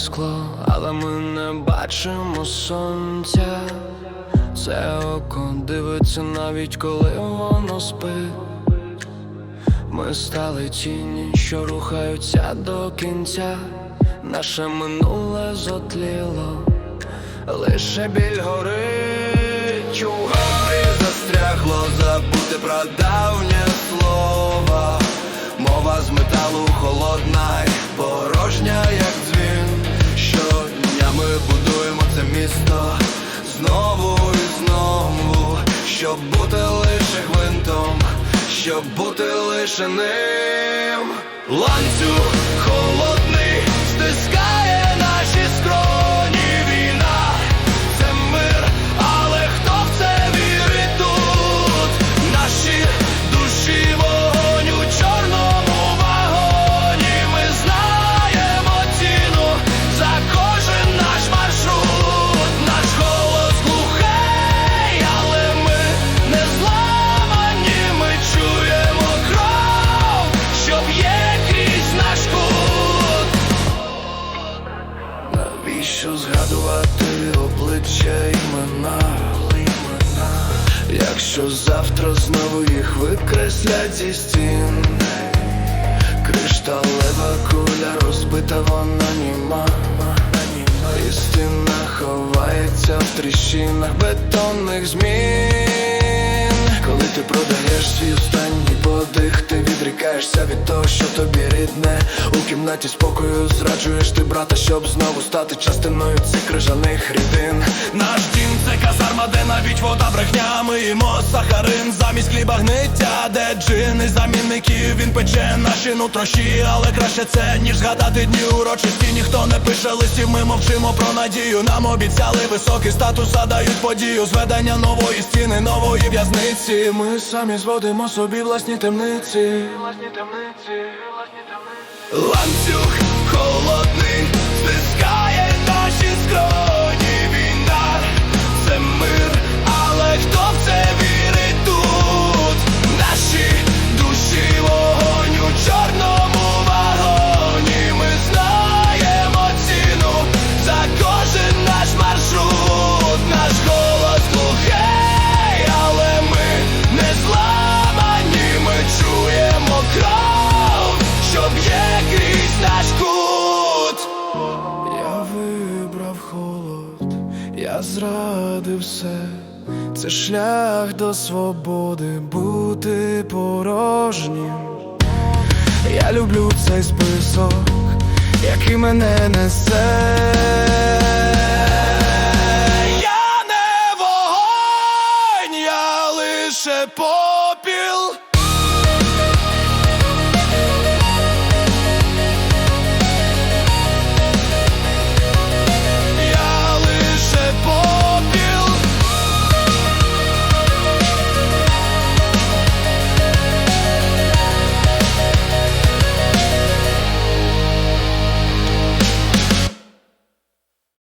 Скло, але ми не бачимо сонця. Це око дивиться навіть коли воно спить. Ми стали тіні, що рухаються до кінця. Наше минуле зотліло, лише біль горить у горі застрягло місто знову і знову, щоб бути лише гвинтом, щоб бути лише ним. Ланцюг холодний стискає Навіщо згадувати обличчя імена? Якщо завтра знову їх викреслять зі стін, кришталева куля розбита, вона німа. Істина ховається в тріщинах бетонних змін. Коли ти продаєш свій останній подих, ти відрікаєшся від того, що тобі рідне. У кімнаті спокою зраджуєш ти брата, щоб знову стати частиною цих крижаних рідин. Наш дім це казарма, де навіть вода брехня. Ми їмо сахарин замість хліба гниття, де джини замінників він пече наші нутрощі, але краще це, ніж згадати дні урочисті. Ніхто не пише листів, ми мовчимо про надію. Нам обіцяли високий статус, а дають подію. Зведення нової стіни, в'язниці. Ми самі зводимо собі власні темниці. Власні темниці, власні темниці. Ланцюг я зрадив все. Це шлях до свободи бути порожнім. Я люблю цей список, який мене несе.